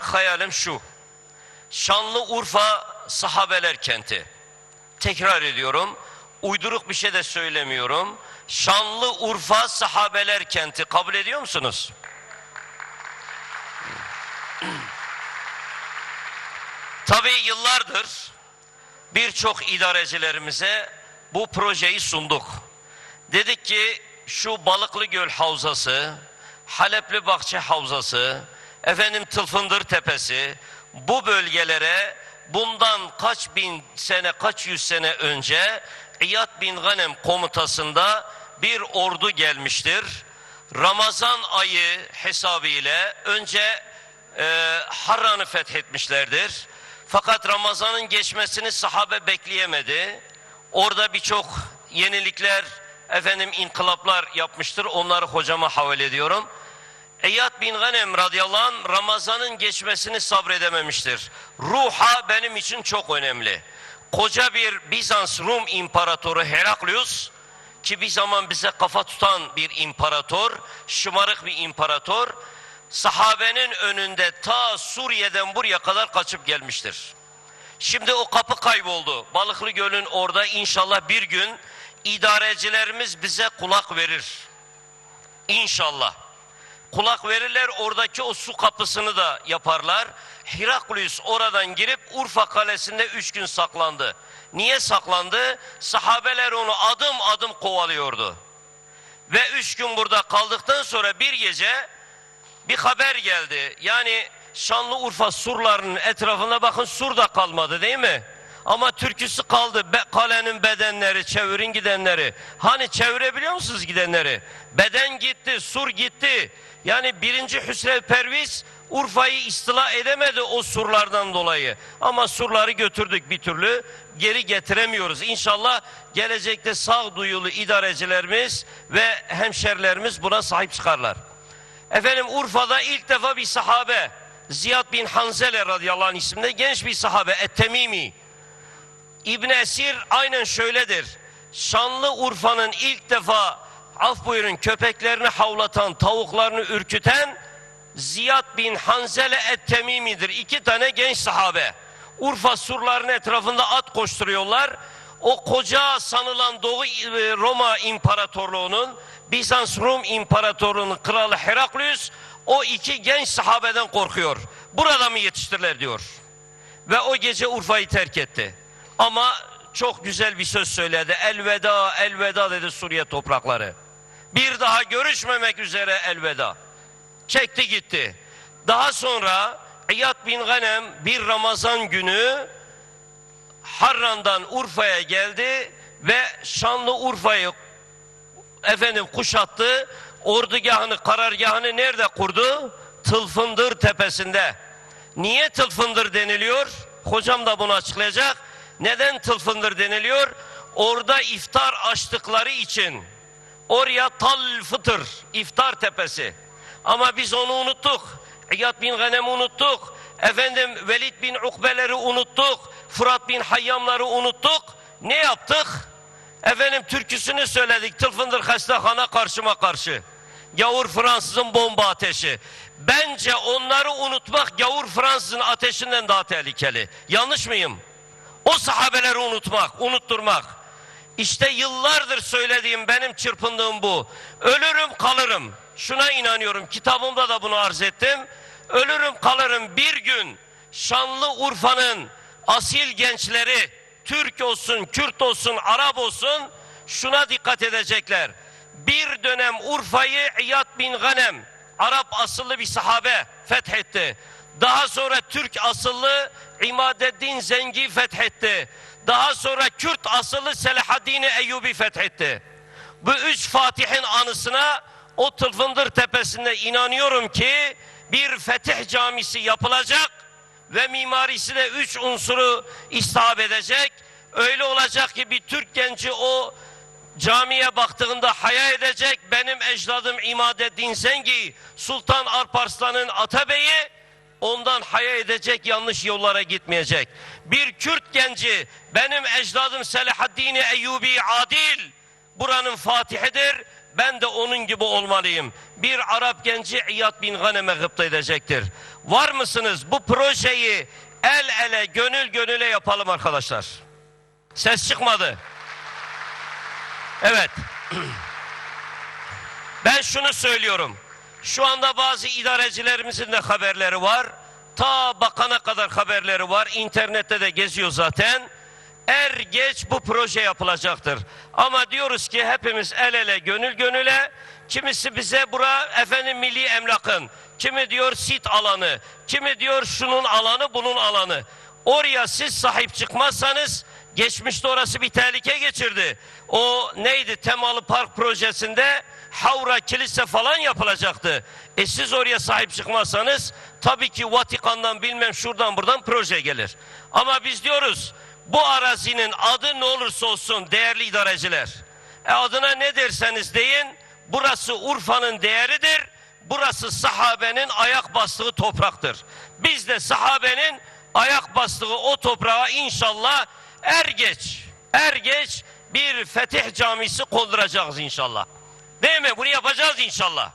Hayalim şu. Şanlıurfa sahabeler kenti. Tekrar ediyorum. Uyduruk bir şey de söylemiyorum. Şanlıurfa sahabeler kenti. Kabul ediyor musunuz? Tabii yıllardır birçok idarecilerimize bu projeyi sunduk. Dedik ki şu Balıklı Göl Havzası, Halepli Bahçe Havzası, efendim Tılfındır Tepesi bu bölgelere bundan kaç bin sene kaç yüz sene önce İyad bin Ganem komutasında bir ordu gelmiştir. Ramazan ayı hesabı ile önce e, Harran'ı fethetmişlerdir. Fakat Ramazan'ın geçmesini sahabe bekleyemedi. Orada birçok yenilikler, efendim inkılaplar yapmıştır. Onları hocama havale ediyorum. Eyyad bin Ganem radıyallahu anh Ramazan'ın geçmesini sabredememiştir. Ruha benim için çok önemli. Koca bir Bizans Rum imparatoru Heraklius ki bir zaman bize kafa tutan bir imparator, şımarık bir imparator, sahabenin önünde ta Suriye'den buraya kadar kaçıp gelmiştir. Şimdi o kapı kayboldu. Balıklı Göl'ün orada inşallah bir gün idarecilerimiz bize kulak verir. İnşallah. Kulak verirler oradaki o su kapısını da yaparlar. Heraklius oradan girip Urfa kalesinde üç gün saklandı. Niye saklandı? Sahabeler onu adım adım kovalıyordu. Ve üç gün burada kaldıktan sonra bir gece bir haber geldi. Yani Şanlıurfa surlarının etrafında bakın sur da kalmadı değil mi? Ama türküsü kaldı. Be, kalenin bedenleri, çevirin gidenleri. Hani çevirebiliyor musunuz gidenleri? Beden gitti, sur gitti. Yani birinci Hüsrev Perviz Urfa'yı istila edemedi o surlardan dolayı. Ama surları götürdük bir türlü geri getiremiyoruz. İnşallah gelecekte sağduyulu idarecilerimiz ve hemşerilerimiz buna sahip çıkarlar. Efendim Urfa'da ilk defa bir sahabe Ziyad bin Hanzele radıyallahu anh isimde genç bir sahabe Et-Temimi İbn Esir aynen şöyledir. Şanlı Urfa'nın ilk defa af buyurun köpeklerini havlatan, tavuklarını ürküten Ziyad bin Hanzele Et-Temimi'dir. İki tane genç sahabe. Urfa surlarının etrafında at koşturuyorlar. O koca sanılan Doğu e, Roma İmparatorluğu'nun Bizans Rum İmparatorluğu'nun kralı Heraklius o iki genç sahabeden korkuyor. Burada mı yetiştirirler diyor. Ve o gece Urfa'yı terk etti. Ama çok güzel bir söz söyledi. Elveda, elveda dedi Suriye toprakları. Bir daha görüşmemek üzere elveda. Çekti gitti. Daha sonra İyad bin Ganem bir Ramazan günü Harran'dan Urfa'ya geldi ve Şanlı Urfa'yı efendim kuşattı. Ordugahını, karargahını nerede kurdu? Tılfındır tepesinde. Niye Tılfındır deniliyor? Hocam da bunu açıklayacak. Neden Tılfındır deniliyor? Orada iftar açtıkları için. Oraya Tal Fıtır, iftar tepesi. Ama biz onu unuttuk. İyad bin Ganem'i unuttuk. Efendim Velid bin Ukbeleri unuttuk. Fırat bin Hayyamları unuttuk. Ne yaptık? Efendim türküsünü söyledik. Tılfındır Hastahana karşıma karşı. Gavur Fransızın bomba ateşi. Bence onları unutmak gavur Fransızın ateşinden daha tehlikeli. Yanlış mıyım? O sahabeleri unutmak, unutturmak. İşte yıllardır söylediğim benim çırpındığım bu. Ölürüm kalırım. Şuna inanıyorum. Kitabımda da bunu arz ettim. Ölürüm kalırım bir gün şanlı Urfa'nın asil gençleri Türk olsun, Kürt olsun, Arap olsun şuna dikkat edecekler. Bir dönem Urfa'yı İyad bin Ganem Arap asıllı bir sahabe fethetti. Daha sonra Türk asıllı İmadeddin Zengi fethetti. Daha sonra Kürt asıllı Selahaddin Eyyubi fethetti. Bu üç Fatih'in anısına o Tılfındır Tepesi'nde inanıyorum ki bir fetih camisi yapılacak ve mimarisi de üç unsuru istihab edecek. Öyle olacak ki bir Türk genci o camiye baktığında haya edecek. Benim ecdadım İmadeddin Zengi, Sultan Alparslan'ın Atabeyi ondan haya edecek yanlış yollara gitmeyecek. Bir Kürt genci benim ecdadım Selahaddin Eyyubi Adil buranın fatihidir. Ben de onun gibi olmalıyım. Bir Arap genci İyad bin Ganem'e gıpta edecektir. Var mısınız? Bu projeyi el ele, gönül gönüle yapalım arkadaşlar. Ses çıkmadı. Evet. Ben şunu söylüyorum. Şu anda bazı idarecilerimizin de haberleri var. Ta bakana kadar haberleri var. İnternette de geziyor zaten. Er geç bu proje yapılacaktır. Ama diyoruz ki hepimiz el ele gönül gönüle. Kimisi bize bura efendim milli emlakın. Kimi diyor sit alanı. Kimi diyor şunun alanı bunun alanı. Oraya siz sahip çıkmazsanız geçmişte orası bir tehlike geçirdi. O neydi temalı park projesinde havra kilise falan yapılacaktı. E siz oraya sahip çıkmazsanız tabii ki Vatikan'dan bilmem şuradan buradan proje gelir. Ama biz diyoruz bu arazinin adı ne olursa olsun değerli idareciler. E adına ne derseniz deyin burası Urfa'nın değeridir. Burası sahabenin ayak bastığı topraktır. Biz de sahabenin ayak bastığı o toprağa inşallah er geç, er geç bir fetih camisi konduracağız inşallah. Değil mi? Bunu yapacağız inşallah.